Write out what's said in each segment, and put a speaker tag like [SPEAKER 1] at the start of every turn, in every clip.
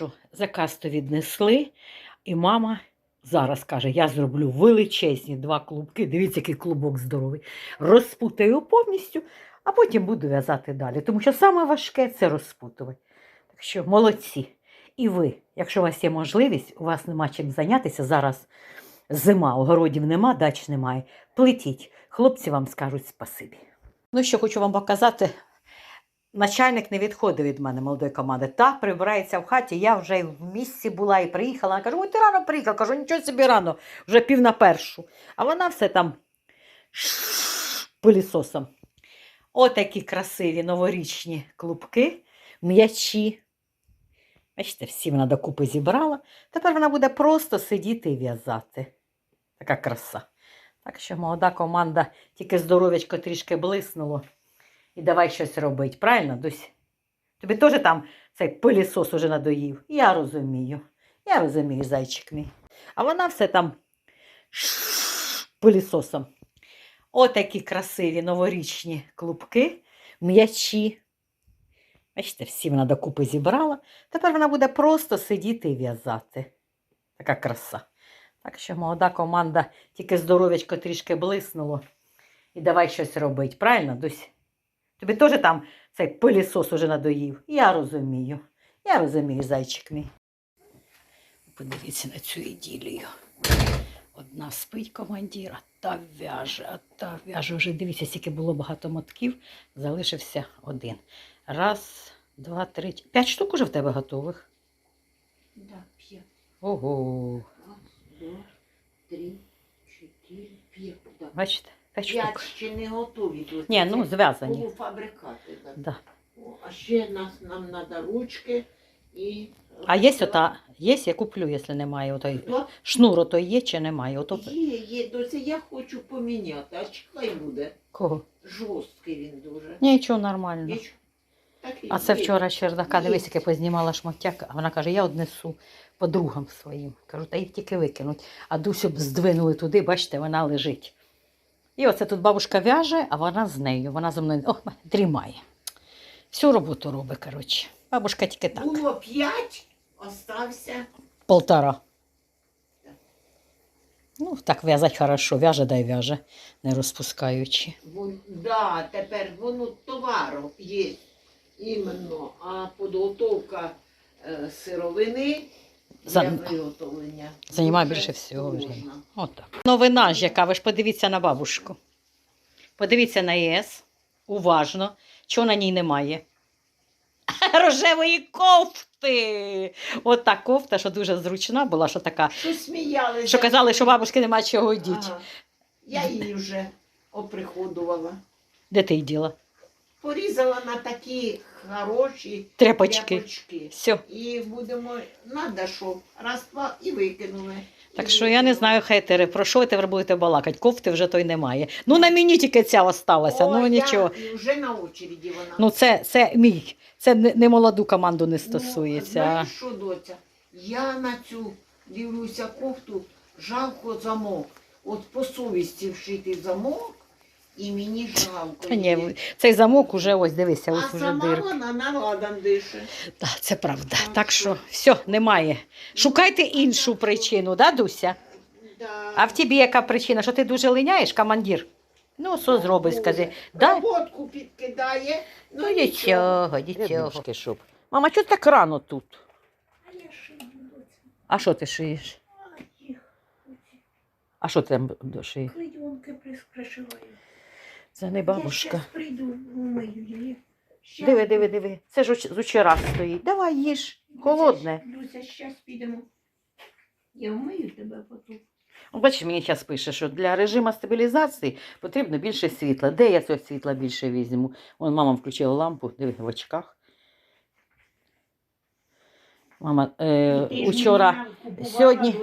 [SPEAKER 1] що заказ то віднесли, і мама зараз каже: я зроблю величезні два клубки. Дивіться, який клубок здоровий. Розпутаю повністю, а потім буду в'язати далі. Тому що саме важке це розпутувати. Так що молодці. І ви, якщо у вас є можливість, у вас нема чим зайнятися зараз. Зима, огородів нема, дач немає. Плетіть. Хлопці вам скажуть спасибі. Ну що хочу вам показати. Начальник не відходив від мене молодої команди. Та прибирається в хаті. Я вже в місці була і приїхала. Вона каже, ой, ти рано приїхала. Кажу, нічого собі рано, вже пів на першу. А вона все там пилісосом. Отакі красиві новорічні клубки, м'ячі. Бачите, всі вона докупи зібрала. Тепер вона буде просто сидіти і в'язати. Така краса. Так що молода команда тільки здоров'ячко трішки блиснуло. І давай щось робити. Правильно, Дусь? Тобі теж там цей пилісос уже надоїв. Я розумію. Я розумію, зайчик мій. А вона все там пилісосом. Отакі красиві новорічні клубки, м'ячі. Бачите, всі вона докупи зібрала. Тепер вона буде просто сидіти і в'язати. Така краса. Так що молода команда тільки здоров'ячко трішки блиснуло. І давай щось робити. Правильно, Дусь? Тобі теж там цей пилісос уже надоїв. Я розумію. Я розумію, зайчик мій. Подивіться на цю іділію. Одна спить командир, а та в'яже, а та в'яже. Вже дивіться, скільки було багато мотків, залишився один. Раз, два, три. П'ять штук уже в тебе готових.
[SPEAKER 2] Да, п'ять.
[SPEAKER 1] Ого.
[SPEAKER 2] Раз, два, три, чотири, п'ять. Да.
[SPEAKER 1] Бачите? П'ять
[SPEAKER 2] П'ять
[SPEAKER 1] штук.
[SPEAKER 2] ще не готові.
[SPEAKER 1] Ні, ну зв'язані.
[SPEAKER 2] Полуфабрикати. Да.
[SPEAKER 1] Да.
[SPEAKER 2] О, а ще нас, нам треба ручки і...
[SPEAKER 1] А є ота, є, я куплю, якщо немає. Отой.
[SPEAKER 2] Да,
[SPEAKER 1] Шнур ото є чи немає? Ото...
[SPEAKER 2] Є, є, доця, я хочу поміняти, а чекай буде.
[SPEAKER 1] Кого?
[SPEAKER 2] Жорсткий він дуже.
[SPEAKER 1] Нічого нормально.
[SPEAKER 2] Є- так і
[SPEAKER 1] А це
[SPEAKER 2] є.
[SPEAKER 1] вчора чердака, дивись, яке познімала шматтяк, а вона каже, я однесу подругам своїм. Кажу, та їх тільки викинуть. А Дусю б здвинули туди, бачите, вона лежить. І оце тут бабушка в'яже, а вона з нею. Вона зі мною о, дрімає. Всю роботу робить, коротше. Бабушка тільки так.
[SPEAKER 2] Було п'ять, остався.
[SPEAKER 1] Полтора. Ну, так в'язать хорошо, в'яже дай в'яже, не розпускаючи.
[SPEAKER 2] Вон, да, тепер воно товару є іменно, а підготовка е, сировини
[SPEAKER 1] За-
[SPEAKER 2] для виготовлення.
[SPEAKER 1] Займає більше всього времени. Новина ж яка, ви ж подивіться на бабушку. Подивіться на ЄС. Уважно. Чого на ній немає? Рожевої кофти. От та кофта, що дуже зручна була, що така.
[SPEAKER 2] Що сміялися?
[SPEAKER 1] Що казали, що бабушки немає чого діти.
[SPEAKER 2] Ага. Я її вже оприходувала.
[SPEAKER 1] Де ти її діла?
[SPEAKER 2] Порізала на такі хороші
[SPEAKER 1] Тряпочки.
[SPEAKER 2] тряпочки.
[SPEAKER 1] Все.
[SPEAKER 2] І будемо, надо що, раз, два і викинули.
[SPEAKER 1] Так що я не знаю, хейтери, про що ви тепер будете балакати? Кофти вже той немає. Ну на мені тільки ця осталася,
[SPEAKER 2] О,
[SPEAKER 1] ну
[SPEAKER 2] я-
[SPEAKER 1] нічого.
[SPEAKER 2] Вже на очереді вона.
[SPEAKER 1] Ну це, це мій. Це не, не молоду команду не
[SPEAKER 2] Ну,
[SPEAKER 1] стосується.
[SPEAKER 2] знаєш що, доця? Я на цю дивлюся кофту, жалко замок. От по совісті вшитий замок, і мені жалко.
[SPEAKER 1] Та
[SPEAKER 2] її.
[SPEAKER 1] ні, цей замок уже ось дивися,
[SPEAKER 2] а
[SPEAKER 1] уже
[SPEAKER 2] сама
[SPEAKER 1] дирка.
[SPEAKER 2] вона на ладан дише.
[SPEAKER 1] Так, це правда.
[SPEAKER 2] Так
[SPEAKER 1] Так
[SPEAKER 2] що?
[SPEAKER 1] все, немає. Шукайте іншу причину, да, Дуся?
[SPEAKER 2] Да.
[SPEAKER 1] А в тебе яка причина? Що ти дуже линяєш, командир? Ну, що зробиш, скажи. Да?
[SPEAKER 2] Роботку підкидає. Ну,
[SPEAKER 1] Ну нічого, нічого. Щоб. Мама, чого так рано тут?
[SPEAKER 2] А
[SPEAKER 1] що ти шиєш?
[SPEAKER 2] А
[SPEAKER 1] А що ти там шиєш?
[SPEAKER 2] клейонки пришиваю.
[SPEAKER 1] Це не
[SPEAKER 2] Я
[SPEAKER 1] бабушка.
[SPEAKER 2] щас прийду, умию її. Щас.
[SPEAKER 1] Диви, диви, диви. Це ж з учора стоїть. Давай їж. Холодне.
[SPEAKER 2] Люся, зараз підемо. Я вмию тебе потім.
[SPEAKER 1] Бачиш, мені зараз пише, що для режиму стабілізації потрібно більше світла. Де я цього світла більше візьму? Вон мама включила лампу, диви, в очках. Мама, е, учора, сьогодні-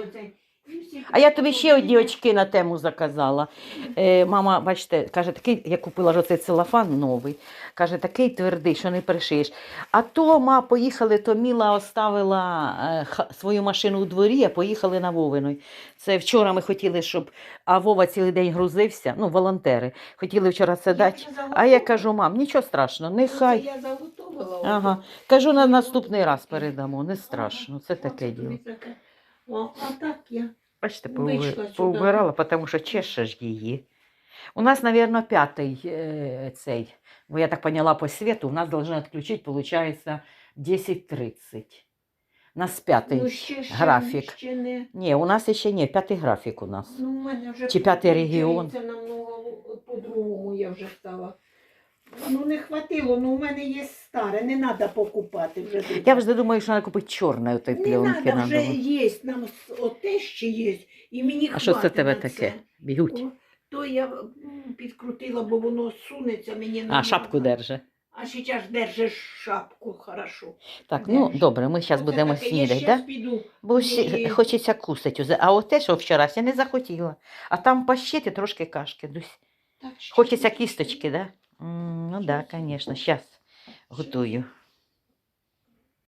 [SPEAKER 1] А я тобі ще одні очки на тему заказала. Е, мама, бачите, каже, такий, я купила ж оцей целофан новий. Каже, такий твердий, що не пришиєш. А то, ма, поїхали, то Міла оставила е, свою машину у дворі, а поїхали на Вовиной. Це вчора ми хотіли, щоб. А Вова цілий день грузився, ну, волонтери. Хотіли вчора це дати. А я кажу, мам, нічого страшного, нехай.
[SPEAKER 2] Я заготовила.
[SPEAKER 1] Ага. Кажу, на наступний раз передамо, не страшно, це таке діло.
[SPEAKER 2] О, а так я.
[SPEAKER 1] Бачите,
[SPEAKER 2] Вийшла
[SPEAKER 1] поубирала, тому що чешеш її. У нас, мабуть, п'ятий е, цей, бо я так поняла по світу, у нас должны відключити, виходить, 10.30. У нас п'ятий
[SPEAKER 2] Ну, ще, ще,
[SPEAKER 1] графік.
[SPEAKER 2] Ще не.
[SPEAKER 1] Ні, у нас ще ні, п'ятий графік у нас.
[SPEAKER 2] Ну, у мене вже
[SPEAKER 1] Чи п'ятий регіон?
[SPEAKER 2] Намного по-другому я вже стала. Ну, не хватило, ну у мене є старе, не треба покупати вже. друге.
[SPEAKER 1] Я вже думаю, що треба купити чорне отої
[SPEAKER 2] не
[SPEAKER 1] пленки.
[SPEAKER 2] треба, вже є, нам с- оте ще є, і мені
[SPEAKER 1] А що це
[SPEAKER 2] хватить
[SPEAKER 1] тебе
[SPEAKER 2] на
[SPEAKER 1] таке? Б'ють.
[SPEAKER 2] О, То я м, підкрутила, бо воно сунеться мені на
[SPEAKER 1] А, шапку
[SPEAKER 2] ногу.
[SPEAKER 1] держи.
[SPEAKER 2] А зараз держиш шапку, хорошо.
[SPEAKER 1] Так, ну
[SPEAKER 2] Держи.
[SPEAKER 1] добре, ми зараз
[SPEAKER 2] Оце
[SPEAKER 1] будемо
[SPEAKER 2] таке,
[SPEAKER 1] снідати,
[SPEAKER 2] Я
[SPEAKER 1] Да?
[SPEAKER 2] піду.
[SPEAKER 1] Бо
[SPEAKER 2] Ні.
[SPEAKER 1] хочеться кусати. А от те, що вчора я не захотіла. А там пощити трошки кашки. Дусь.
[SPEAKER 2] Так,
[SPEAKER 1] Хочеться
[SPEAKER 2] піду.
[SPEAKER 1] кісточки, да? М, ну да, звісно, зараз готую.